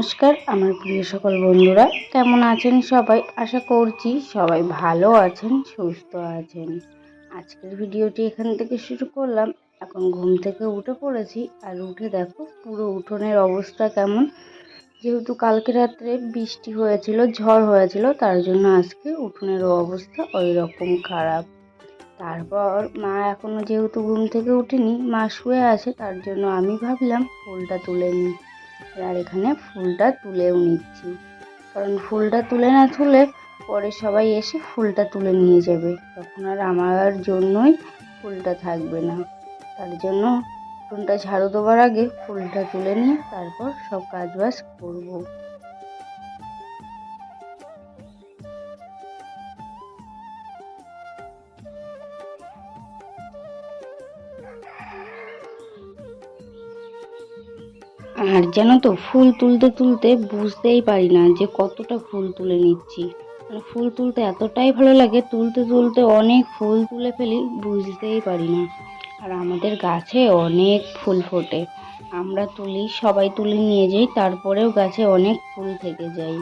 নমস্কার, আমার প্রিয় সকল বন্ধুরা। কেমন আছেন সবাই? আশা করছি সবাই ভালো আছেন, সুস্থ আছেন। আজকের ভিডিওটি এখান থেকে শুরু করলাম। এখন ঘুম থেকে উঠে পড়েছি আর উঠে দেখো পুরো উঠোনের অবস্থা কেমন। যেহেতু কালকে রাত্রে বৃষ্টি হয়েছিল, ঝড় হয়েছিল, তার জন্য আজকে উঠোনের অবস্থা ওই রকম খারাপ। তারপর মা এখনও যেহেতু ঘুম থেকে উঠেনি, মা শুয়ে আছে, তার জন্য আমি ভাবলাম ফুলটা তুলে নিই। আর এখানে ফুলটা তুলেও নিচ্ছি। কারণ ফুলটা তুলে না তুলে পরে সবাই এসে ফুলটা তুলে নিয়ে যাবে। তখন আর আমার জন্যই ফুলটা থাকবে না। তার জন্য ফুলটা ঝাড়ু দেওয়ার আগে ফুলটা তুলে নিয়ে তারপর সব কাজ বাজ করব। আর জানো তো, ফুল তুলতে তুলতে বুঝতেই পারি না যে কতটা ফুল তুলে নিচ্ছি। মানে ফুল তুলতে এতটাই ভালো লাগে, তুলতে তুলতে অনেক ফুল তুলে ফেলি, বুঝতেই পারি না। আর আমাদের গাছে অনেক ফুল ফোটে। আমরা তুলি, সবাই তুলে নিয়ে যাই, তারপরেও গাছে অনেক ফুল থেকে যায়।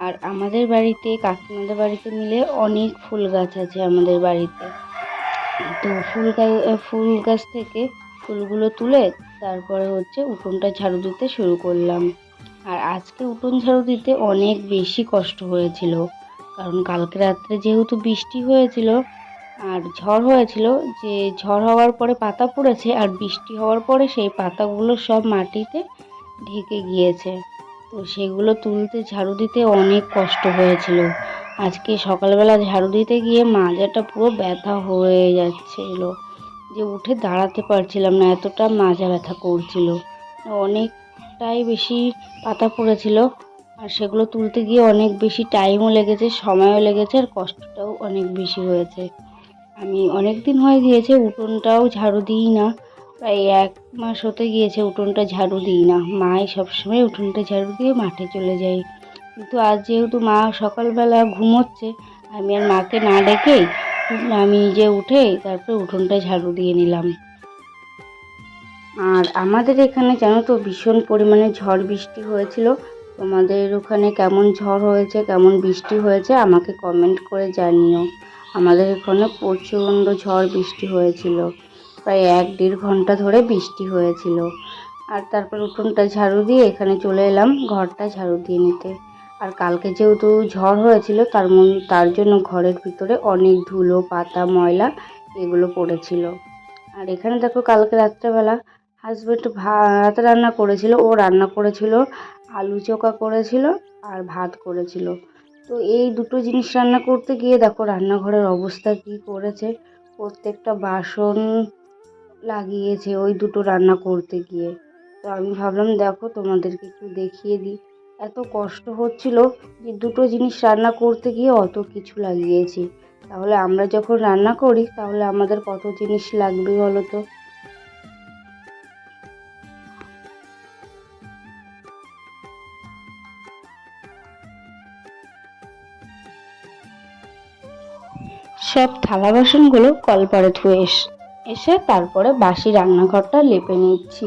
আর আমাদের বাড়িতে, কাকিমাদের বাড়িতে মিলে অনেক ফুল গাছ আছে আমাদের বাড়িতে। তো ফুল গাছ ফুল গাছ থেকে ফুলগুলো তুলে তারপরে হচ্ছে উঠোনটা ঝাড়ু দিতে শুরু করলাম। আর আজকে উঠোন ঝাড়ু দিতে অনেক বেশি কষ্ট হয়েছিল, কারণ কালকে রাত্রে যেহেতু বৃষ্টি হয়েছিল আর ঝড় হয়েছিল, যে ঝড় হওয়ার পরে পাতা পড়েছে আর বৃষ্টি হওয়ার পরে সেই পাতাগুলো সব মাটিতে ঢেকে গিয়েছে। তো সেগুলো তুলতে ঝাড়ু দিতে অনেক কষ্ট হয়েছিল। আজকে সকালবেলা ঝাড়ু দিতে গিয়ে মাজাটা পুরো ব্যথা হয়ে যাচ্ছিল। যে উঠে দাঁড়াতে পারছিলাম না, এতটা মাজা ব্যথা করছিল। অনেকটাই বেশি পাতা পড়েছিল, আর সেগুলো তুলতে গিয়ে অনেক বেশি টাইমও লেগেছে, সময়ও লেগেছে, আর কষ্টটাও অনেক বেশি হয়েছে। আমি অনেক দিন হয়ে গিয়েছে, উঠোনটাও ঝাড়ু দিই না। প্রায় এক মাস হতে গিয়েছে, উঠোনটা ঝাড়ু দিই না। মাই সবসময় উঠোনটা ঝাড়ু দিয়ে মাঠে চলে যায়। কিন্তু আজ যেহেতু মা সকালবেলা ঘুমোচ্ছে, আমি আর মাকে না ডেকেই আমি নিজে উঠে তারপরে উঠোনটা ঝাড়ু দিয়ে নিলাম। আর আমাদের এখানে জানো তো ভীষণ পরিমাণে ঝড় বৃষ্টি হয়েছিল। তোমাদের ওখানে কেমন ঝড় হয়েছে, কেমন বৃষ্টি হয়েছে আমাকে কমেন্ট করে জানিও। আমাদের এখানে প্রচণ্ড ঝড় বৃষ্টি হয়েছিল। প্রায় এক দেড় ঘণ্টা ধরে বৃষ্টি হয়েছিল। আর তারপর উঠোনটা ঝাড়ু দিয়ে এখানে চলে এলাম ঘরটা ঝাড়ু দিয়ে নিতে। আর কালকে যেহেতু ঝড় হয়েছিল, তার তার জন্য ঘরের ভিতরে অনেক ধুলো, পাতা, ময়লা এগুলো পড়েছিল। আর এখানে দেখো কালকে রাত্রেবেলা হাজব্যান্ড ভাত রান্না করেছিল, ও রান্না করেছিল, আলু চোখা করেছিল আর ভাত করেছিল। তো এই দুটো জিনিস রান্না করতে গিয়ে দেখো রান্নাঘরের অবস্থা কি করেছে, প্রত্যেকটা বাসন লাগিয়েছে ওই দুটো রান্না করতে গিয়ে। তো আমি ভাবলাম, দেখো তোমাদেরকে একটু দেখিয়ে দিই। এত কষ্ট হচ্ছিল যে দুটো জিনিস রান্না করতে গিয়ে অত কিছু লাগিয়েছি। তাহলে আমরা যখন রান্না করি, তাহলে আমাদের কত জিনিস লাগবে বলো তো? সব থালা বাসনগুলো কলপারে ধুয়ে এসে তারপরে বাসি রান্নাঘরটা লেপে নিচ্ছি।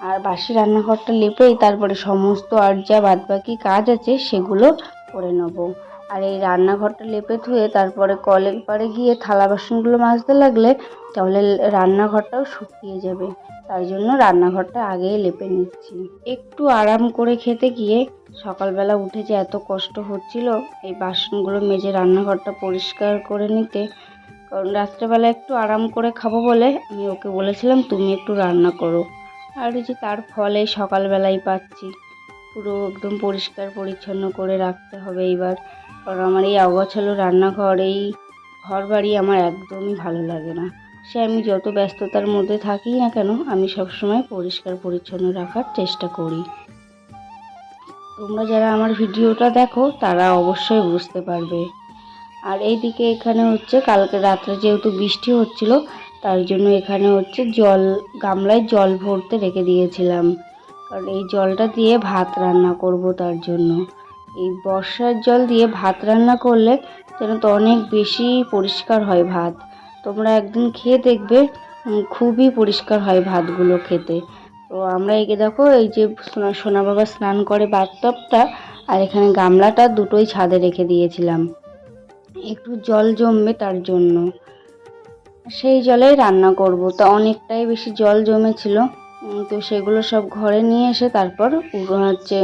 আর বাসি রান্নাঘরটা লেপেই তারপরে সমস্ত আর যা বাদবাকি কাজ আছে সেগুলো করে নেব। আর এই রান্নাঘরটা লেপে ধুয়ে তারপরে কলের পাড়ে গিয়ে থালা বাসনগুলো মাজতে লাগলে তাহলে রান্নাঘরটাও শুকিয়ে যাবে। তাই জন্য রান্নাঘরটা আগেই লেপে নিচ্ছি। একটু আরাম করে খেতে গিয়ে সকালবেলা উঠে যে এত কষ্ট হচ্ছিল, এই বাসনগুলো মেজে রান্নাঘরটা পরিষ্কার করে নিতে, কারণ রাত্রেবেলা একটু আরাম করে খাব বলে আমি ওকে বলেছিলাম, তুমি একটু রান্না করো। আর যে তার ফলে সকালবেলাই পাচ্ছি। পুরো একদম পরিষ্কার পরিচ্ছন্ন করে রাখতে হবে এইবার। কারণ আমার এই অগোছালো রান্নাঘর, এই ঘর বাড়ি আমার একদমই ভালো লাগে না। সে আমি যত ব্যস্ততার মধ্যে থাকি না কেন, আমি সবসময় পরিষ্কার পরিচ্ছন্ন রাখার চেষ্টা করি। তোমরা যারা আমার ভিডিওটা দেখো, তারা অবশ্যই বুঝতে পারবে। আর এইদিকে এখানে হচ্ছে, কালকে রাত্রে যেহেতু বৃষ্টি হচ্ছিল তার জন্য এখানে হচ্ছে জল, গামলায় জল ভরতে রেখে দিয়েছিলাম। কারণ এই জলটা দিয়ে ভাত রান্না করব তার জন্য। এই বর্ষার জল দিয়ে ভাত রান্না করলে যেন তো অনেক বেশি পরিষ্কার হয় ভাত। তোমরা একদিন খেয়ে দেখবে খুবই পরিষ্কার হয় ভাতগুলো খেতে। তো আমরা একে দেখো, এই যে সোনা সোনা বাবা স্নান করে বাথটবটা, আর এখানে গামলাটা দুটোই ছাদে রেখে দিয়েছিলাম। একটু জল জমবে তার জন্য। সেই জলেই রান্না করব। তো অনেকটাই বেশি জল জমেছিল। তো সেগুলো সব ঘরে নিয়ে এসে তারপর হচ্ছে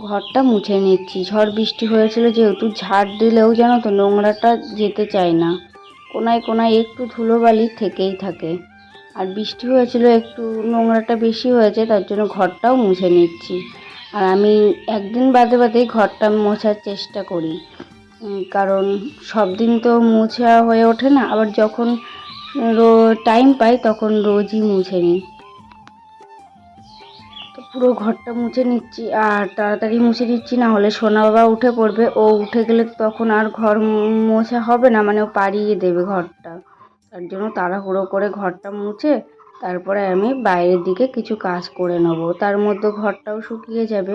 ঘরটা মুছে নিচ্ছি। ঝড় বৃষ্টি হয়েছিল যেহেতু, ঝাড় দিলেও যেন তো নোংরাটা যেতে চায় না। কোনায় কোনায় একটু ধুলোবালি থেকেই থাকে। আর বৃষ্টি হয়েছিল, একটু নোংরাটা বেশি হয়েছে, তার জন্য ঘরটাও মুছে নিচ্ছি। আর আমি একদিন বাদে বাদেই ঘরটা মোছার চেষ্টা করি। কারণ সব দিন তো মোছা হয়ে ওঠে না। আবার যখন রো টাইম পাই তখন রোজই মুছে নিই। তো পুরো ঘরটা মুছে নিচ্ছি, আর তাড়াতাড়ি মুছে নিচ্ছি না হলে সোনা বাবা উঠে পড়বে। ও উঠে গেলে তখন আর ঘর মোছা হবে না মানে ও পাড়িয়ে দেবে ঘরটা। তার জন্য তাড়াহুড়ো করে ঘরটা মুছে, তারপরে আমি বাইরের দিকে কিছু কাজ করে নেব। তার মধ্যে ঘরটাও শুকিয়ে যাবে।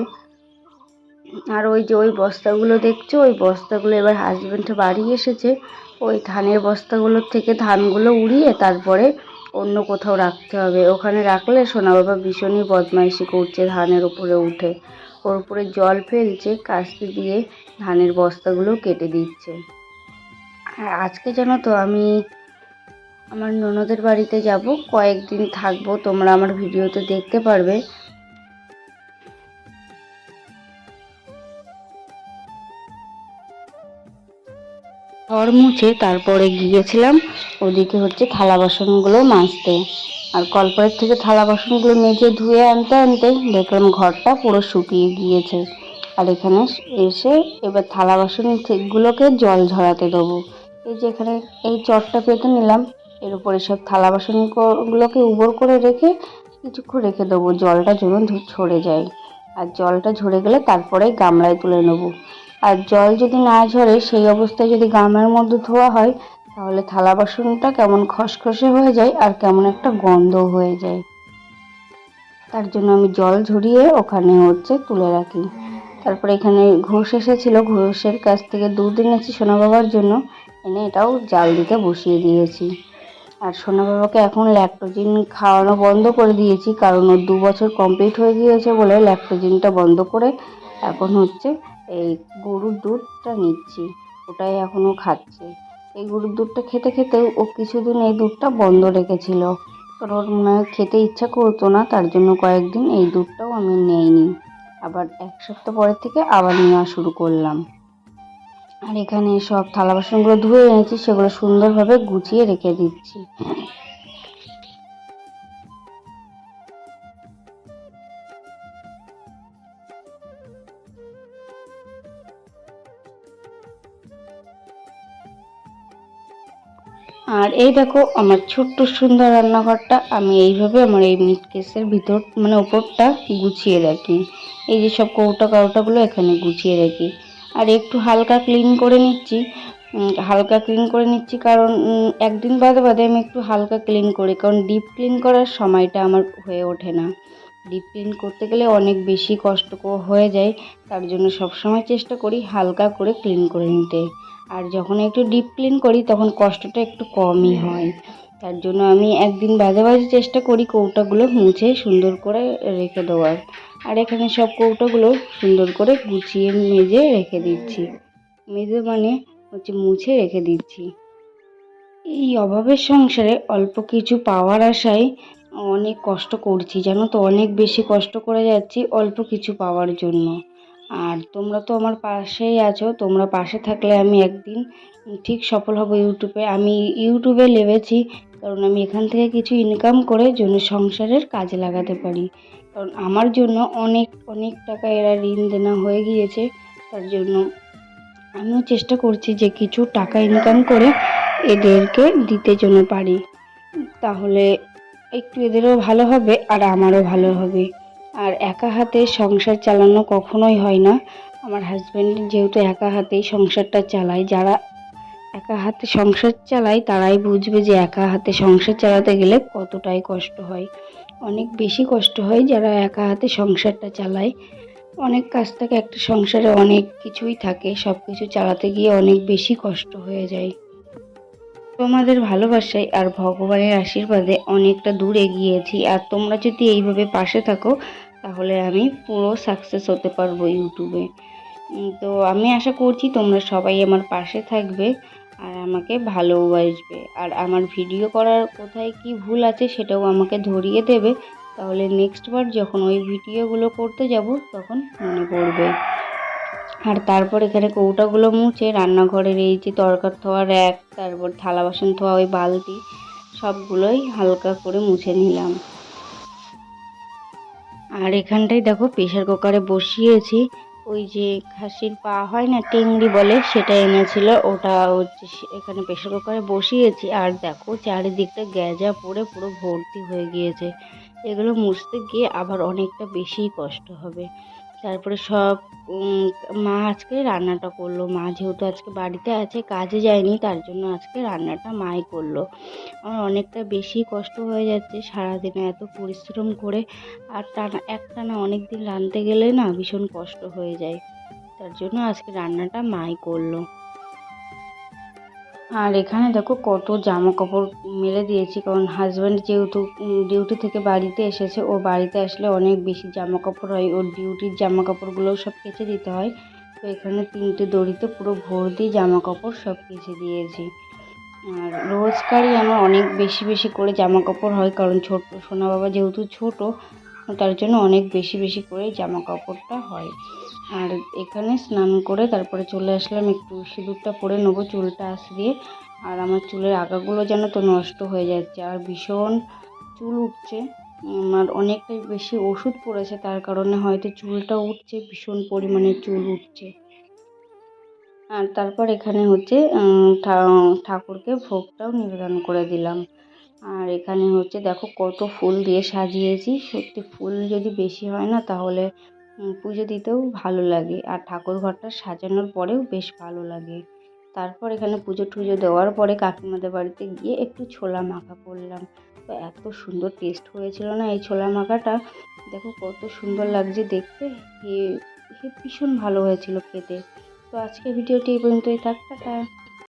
আর ওই যে ওই বস্তাগুলো দেখছ, ওই বস্তাগুলো এবার হাজবেন্ড বাড়ি এসেছে। ওই ধানের বস্তাগুলোর থেকে ধানগুলো উড়িয়ে তারপরে অন্য কোথাও রাখতে হবে। ওখানে রাখলে সোনা বাবা ভীষণই বদমাইশি করছে ধানের উপরে উঠে। ওর উপরে জল ফেলছে কাস্তে দিয়ে ধানের বস্তাগুলো কেটে দিচ্ছে। আর আজকে জানো তো আমি আমার ননদের বাড়িতে যাব। কয়েকদিন থাকব, তোমরা আমার ভিডিওতে দেখতে পারবে। ঘর মুছে তারপরে গিয়েছিলাম। ওদিকে হচ্ছে থালা বাসনগুলো মাজতে। আর কলপাড়ের থেকে থালা বাসনগুলো মেজে ধুয়ে আনতে আনতে দেখলাম ঘরটা পুরো শুকিয়ে গিয়েছে। আর এখানে এসে এবার থালা বাসন গুলোকে জল ঝরাতে দেবো। এই যে এখানে এই চটটা পেতে নিলাম। এর উপরে সব থালা বাসনগুলোকে উবর করে রেখে কিছুক্ষণ রেখে দেবো। জলটা যেন ঝরে যায়। আর জলটা ঝরে গেলে তারপরে গামলায় তুলে নেব। আর জল যদি না ঝরে সেই অবস্থায় যদি গামলার মধ্যে ধোয়া হয়, তাহলে থালা বাসনটা কেমন খসখসে হয়ে যায় আর কেমন একটা গন্ধ হয়ে যায়। তার জন্য আমি জল ঝরিয়ে ওখানে হচ্ছে তুলে রাখি। তারপরে এখানে ঘোষ এসেছিল, ঘোষের কাছ থেকে দুধ এনেছি সোনা বাবার জন্য। এনে এটাও জাল দিতে বসিয়ে দিয়েছি। আর সোনা বাবাকে এখন ল্যাক্টোজিন খাওয়ানো বন্ধ করে দিয়েছি, কারণ ওর দু বছর কমপ্লিট হয়ে গিয়েছে বলে ল্যাক্টোজিনটা বন্ধ করে এখন হচ্ছে এই গরুর দুধটা নিচ্ছি, ওটাই এখনও খাচ্ছে। এই গরুর দুধটা খেতে খেতে ও কিছুদিন এই দুধটা বন্ধ রেখেছিল। কারণ ওর মনে হয় খেতে ইচ্ছা করতো না, তার জন্য কয়েকদিন এই দুধটাও আমি নেইনি। আবার এক সপ্তাহ পরের থেকে আবার নেওয়া শুরু করলাম। আর এখানে সব থালা বাসনগুলো ধুয়ে এনেছি, সেগুলো সুন্দরভাবে গুছিয়ে রেখে দিচ্ছি। আর এই দেখো আমার ছোট্ট সুন্দর রান্নাঘরটা, আমি এইভাবে আমার এই মিট কেসের ভিতর মানে ওপরটা গুছিয়ে রাখি। এই যে সব কৌটা কাউটাগুলো এখানে গুছিয়ে রাখি। আর একটু হালকা ক্লিন করে নিচ্ছি। হালকা ক্লিন করে নিচ্ছি কারণ একদিন বাদে বাদে আমি একটু হালকা ক্লিন করি। কারণ ডিপ ক্লিন করার সময়টা আমার হয়ে ওঠে না। ডিপ ক্লিন করতে গেলে অনেক বেশি কষ্ট হয়ে যায়। তার জন্য সবসময় চেষ্টা করি হালকা করে ক্লিন করে নিতে। আর যখন একটু ডিপ ক্লিন করি, তখন কষ্টটা একটু কমই হয়। তার জন্য আমি একদিন বাজে বাজে চেষ্টা করি কৌটাগুলো মুছে সুন্দর করে রেখে দেওয়ার। আর এখানে সব কৌটাগুলো সুন্দর করে গুছিয়ে মেজে রেখে দিচ্ছি। মেজে মানে হচ্ছে মুছে রেখে দিচ্ছি। এই অভাবের সংসারে অল্প কিছু পাওয়ার আশায় অনেক কষ্ট করছি, জানো তো? অনেক বেশি কষ্ট করে যাচ্ছি অল্প কিছু পাওয়ার জন্য। আর তোমরা তো আমার পাশেই আছো, তোমরা পাশে থাকলে আমি একদিন ঠিক সফল হব ইউটিউবে। আমি ইউটিউবে লেবেছি কারণ আমি এখান থেকে কিছু ইনকাম করে জন্য সংসারের কাজে লাগাতে পারি। কারণ আমার জন্য অনেক অনেক টাকা এরা ঋণ দেনা হয়ে গিয়েছে, তার জন্য আমিও চেষ্টা করছি যে কিছু টাকা ইনকাম করে এদেরকে দিতে জন্য পারি। তাহলে একটু এদেরও ভালো হবে আর আমারও ভালো হবে। আর একা হাতে সংসার চালানো কখনোই হয় না। আমার হাজব্যান্ড যেহেতু একা হাতেই সংসারটা চালায়, যারা একা হাতে সংসার চালায়, তারাই বুঝবে যে একা হাতে সংসার চালাতে গেলে কতটাই কষ্ট হয়। অনেক বেশি কষ্ট হয় যারা একা হাতে সংসারটা চালায়। অনেক কাজ থাকে, একটা সংসারে অনেক কিছুই থাকে সব কিছু চালাতে গিয়ে অনেক বেশি কষ্ট হয়ে যায়। তোমাদের ভালোবাসায় আর ভগবানের আশীর্বাদে অনেকটা দূর এগিয়েছি। আর তোমরা যদি এইভাবে পাশে থাকো, তাহলে আমি পুরো সাকসেস হতে পারব ইউটিউবে। তো আমি আশা করছি তোমরা সবাই আমার পাশে থাকবে আর আমাকে ভালোবাসবে। আর আমার ভিডিও করার কোথায় কি ভুল আছে সেটাও আমাকে ধরিয়ে দেবে। তাহলে নেক্সট বার যখন ওই ভিডিওগুলো করতে যাব, তখন মনে পড়বে। আর তারপর এখানে কৌটাগুলো মুছে রান্নাঘরের এই যে তরকার থোয়া র্যাক, তারপর থালা বাসন থোয়া ওই বালতি, সবগুলোই হালকা করে মুছে নিলাম। আর এখানটায় দেখো প্রেশার কুকারে বসিয়েছি। ওই যে খাসির পা হয় না টেংরি বলে, সেটা এনেছিল। ওটা হচ্ছে এখানে প্রেশার কুকারে বসিয়েছি। আর দেখো চারিদিকটা গ্যাজা পড়ে পুরো ভর্তি হয়ে গিয়েছে। এগুলো মুছতে গিয়ে আবার অনেকটা বেশিই কষ্ট হবে। তারপরে সব মা আজকে রান্নাটা করল। মা যেহেতু আজকে বাড়িতে আছে, কাজে যায়নি, তার জন্য আজকে রান্নাটা মাই করল। আমার অনেকটা বেশি কষ্ট হয়ে যাচ্ছে সারাদিনে এত পরিশ্রম করে। আর টানা, একটানা অনেক দিন রাঁধতে গেলে না ভীষণ কষ্ট হয়ে যায়। তার জন্য আজকে রান্নাটা মাই করল। আর এখানে দেখো কত জামা কাপড় মেলে দিয়েছি, কারণ হাজব্যান্ড যেহেতু ডিউটি থেকে বাড়িতে এসেছে, ও বাড়িতে আসলে অনেক বেশি জামা কাপড় হয়, ওর ডিউটির জামা কাপড়গুলোও সব কেচে দিতে হয়। তো এখানে তিনটে দড়িতে পুরো ভর্তি জামা কাপড় সব কেচে দিয়েছি। আর রোজকারই আমার অনেক বেশি বেশি করে জামা কাপড় হয়, কারণ ছোট সোনা বাবা যেহেতু ছোট, তার জন্য অনেক বেশি বেশি করে জামা কাপড়টা হয়। আর এখানে স্নান করে তারপরে চলে আসলাম একটু সিঁদুরটা পরে নেব চুলটা আঁচড়িয়ে আর আমার চুলের আগাগুলো যেন তো নষ্ট হয়ে যাচ্ছে, আর ভীষণ চুল উঠছে। আমার অনেকটাই বেশি ওষুধ পড়েছে, তার কারণে হয়তো চুলটা উঠছে, ভীষণ পরিমাণে চুল উঠছে। আর তারপর এখানে হচ্ছে ঠাকুরকে ভোগটাও নিবেদন করে দিলাম। আর এখানে হচ্ছে দেখো কত ফুল দিয়ে সাজিয়েছি, সত্যি ফুল যদি বেশি হয় না তাহলে পুজো দিতেও ভালো লাগে আর ঠাকুর ঘরটা সাজানোর পরেও বেশ ভালো লাগে। তারপর এখানে পুজো টুজো দেওয়ার পরে কাকিমাদের বাড়িতে গিয়ে একটু ছোলা মাখা করলাম। তো এত সুন্দর টেস্ট হয়েছিল না এই ছোলা মাখাটা? দেখো কত সুন্দর লাগছে দেখতে। ভীষণ ভালো হয়েছিল খেতে। তো আজকে ভিডিওটি এই পর্যন্তই থাক, টাটা।